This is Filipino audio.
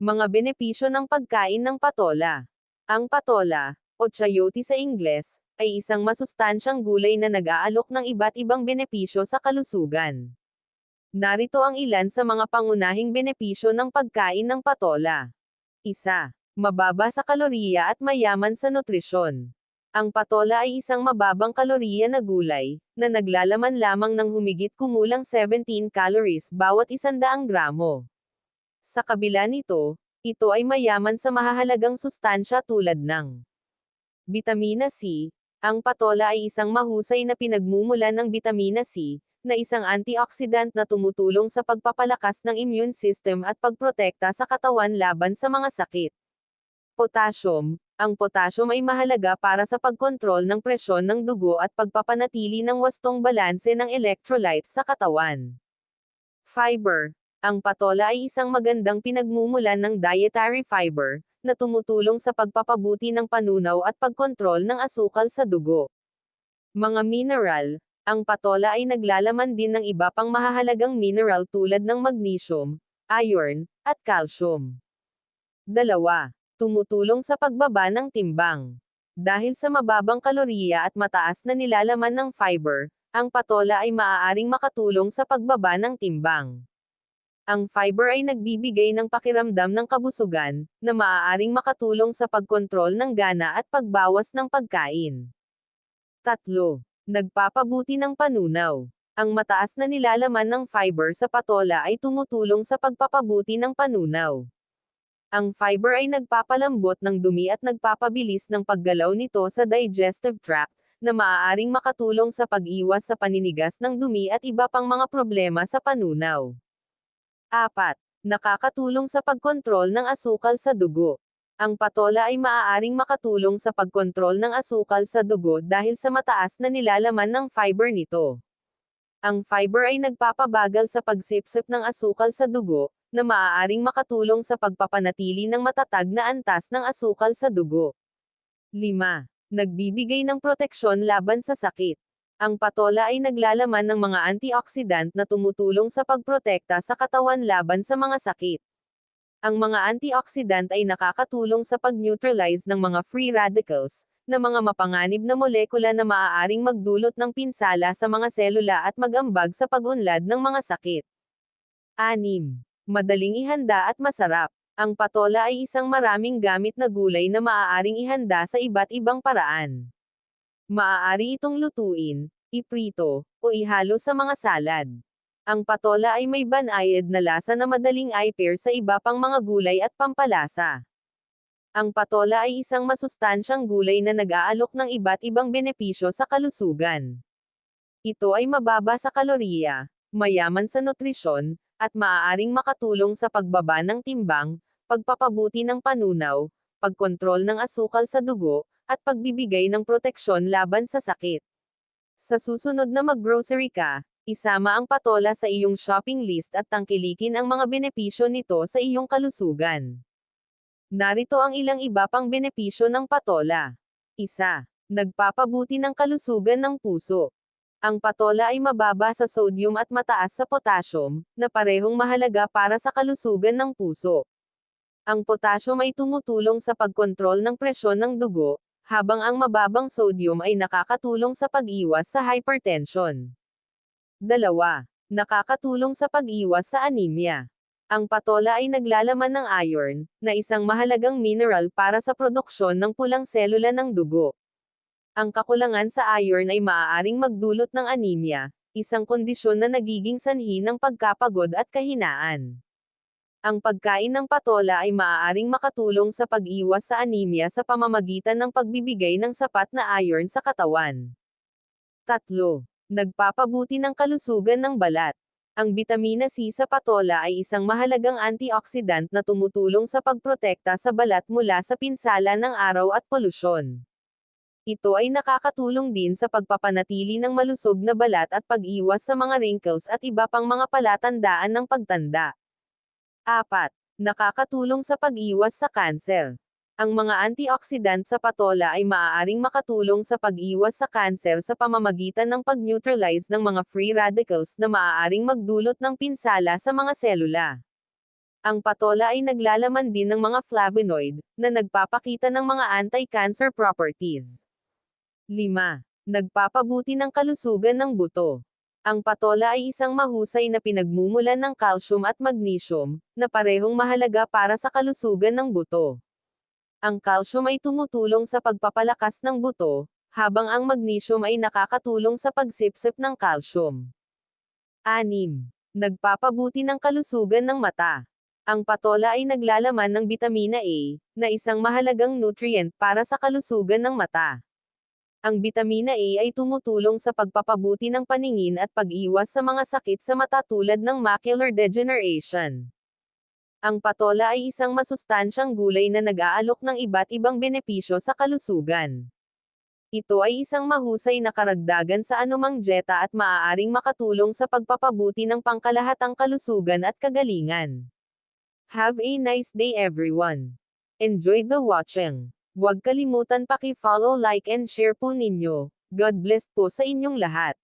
Mga benepisyo ng pagkain ng patola. Ang patola, o chayote sa Ingles, ay isang masustansyang gulay na nag-aalok ng iba't ibang benepisyo sa kalusugan. Narito ang ilan sa mga pangunahing benepisyo ng pagkain ng patola. Isa. Mababa sa kaloriya at mayaman sa nutrisyon. Ang patola ay isang mababang kaloriya na gulay, na naglalaman lamang ng humigit kumulang 17 calories bawat isandaang gramo. Sa kabila nito, ito ay mayaman sa mahahalagang sustansya tulad ng Bitamina C. Ang patola ay isang mahusay na pinagmumulan ng bitamina C, na isang antioxidant na tumutulong sa pagpapalakas ng immune system at pagprotekta sa katawan laban sa mga sakit. Potassium. Ang potassium ay mahalaga para sa pagkontrol ng presyon ng dugo at pagpapanatili ng wastong balanse ng electrolytes sa katawan. Fiber. Ang patola ay isang magandang pinagmumulan ng dietary fiber, na tumutulong sa pagpapabuti ng panunaw at pagkontrol ng asukal sa dugo. Mga mineral. Ang patola ay naglalaman din ng iba pang mahahalagang mineral tulad ng magnesium, iron, at calcium. Dalawa tumutulong sa pagbaba ng timbang. Dahil sa mababang kaloriya at mataas na nilalaman ng fiber, ang patola ay maaaring makatulong sa pagbaba ng timbang. Ang fiber ay nagbibigay ng pakiramdam ng kabusugan, na maaaring makatulong sa pagkontrol ng gana at pagbawas ng pagkain. Tatlo. Nagpapabuti ng panunaw. Ang mataas na nilalaman ng fiber sa patola ay tumutulong sa pagpapabuti ng panunaw. Ang fiber ay nagpapalambot ng dumi at nagpapabilis ng paggalaw nito sa digestive tract, na maaaring makatulong sa pag-iwas sa paninigas ng dumi at iba pang mga problema sa panunaw. 4. Nakakatulong sa pagkontrol ng asukal sa dugo. Ang patola ay maaaring makatulong sa pagkontrol ng asukal sa dugo dahil sa mataas na nilalaman ng fiber nito. Ang fiber ay nagpapabagal sa pagsipsip ng asukal sa dugo, na maaaring makatulong sa pagpapanatili ng matatag na antas ng asukal sa dugo. 5. Nagbibigay ng proteksyon laban sa sakit. Ang patola ay naglalaman ng mga antioxidant na tumutulong sa pagprotekta sa katawan laban sa mga sakit. Ang mga antioxidant ay nakakatulong sa pag-neutralize ng mga free radicals, na mga mapanganib na molekula na maaaring magdulot ng pinsala sa mga selula at magambag sa pag-unlad ng mga sakit. 6 madaling ihanda at masarap. Ang patola ay isang maraming gamit na gulay na maaaring ihanda sa iba't ibang paraan. Maaari itong lutuin, iprito, o ihalo sa mga salad. Ang patola ay may banayad na lasa na madaling i-pair sa iba pang mga gulay at pampalasa. Ang patola ay isang masustansyang gulay na nag-aalok ng iba't ibang benepisyo sa kalusugan. Ito ay mababa sa kaloriya, mayaman sa nutrisyon, at maaaring makatulong sa pagbaba ng timbang, pagpapabuti ng panunaw, pagkontrol ng asukal sa dugo, at pagbibigay ng proteksyon laban sa sakit. Sa susunod na mag-grocery ka, isama ang patola sa iyong shopping list at tangkilikin ang mga benepisyo nito sa iyong kalusugan. Narito ang ilang iba pang benepisyo ng patola. Isa, nagpapabuti ng kalusugan ng puso. Ang patola ay mababa sa sodium at mataas sa potassium, na parehong mahalaga para sa kalusugan ng puso. Ang potassium ay tumutulong sa pagkontrol ng presyon ng dugo, habang ang mababang sodium ay nakakatulong sa pag-iwas sa hypertension. Dalawa, nakakatulong sa pag-iwas sa anemia. Ang patola ay naglalaman ng iron, na isang mahalagang mineral para sa produksyon ng pulang selula ng dugo. Ang kakulangan sa iron ay maaaring magdulot ng anemia, isang kondisyon na nagiging sanhi ng pagkapagod at kahinaan. Ang pagkain ng patola ay maaaring makatulong sa pag-iwas sa anemia sa pamamagitan ng pagbibigay ng sapat na iron sa katawan. 3. Nagpapabuti ng kalusugan ng balat. Ang bitamina C sa patola ay isang mahalagang antioxidant na tumutulong sa pagprotekta sa balat mula sa pinsala ng araw at polusyon. Ito ay nakakatulong din sa pagpapanatili ng malusog na balat at pag-iwas sa mga wrinkles at iba pang mga palatandaan ng pagtanda. 4. Nakakatulong sa pag-iwas sa kanser. Ang mga antioxidant sa patola ay maaaring makatulong sa pag-iwas sa kanser sa pamamagitan ng pag-neutralize ng mga free radicals na maaaring magdulot ng pinsala sa mga selula. Ang patola ay naglalaman din ng mga flavonoid, na nagpapakita ng mga anti-cancer properties. 5. Nagpapabuti ng kalusugan ng buto. Ang patola ay isang mahusay na pinagmumulan ng calcium at magnesium, na parehong mahalaga para sa kalusugan ng buto. Ang calcium ay tumutulong sa pagpapalakas ng buto, habang ang magnesium ay nakakatulong sa pagsipsip ng calcium. 6. Nagpapabuti ng kalusugan ng mata. Ang patola ay naglalaman ng bitamina A, na isang mahalagang nutrient para sa kalusugan ng mata. Ang bitamina A ay tumutulong sa pagpapabuti ng paningin at pag-iwas sa mga sakit sa mata tulad ng macular degeneration. Ang patola ay isang masustansyang gulay na nag-aalok ng iba't ibang benepisyo sa kalusugan. Ito ay isang mahusay na karagdagan sa anumang dieta at maaaring makatulong sa pagpapabuti ng pangkalahatang kalusugan at kagalingan. Have a nice day everyone. Enjoy the watching. Huwag kalimutan paki-follow, like and share po ninyo. God bless po sa inyong lahat.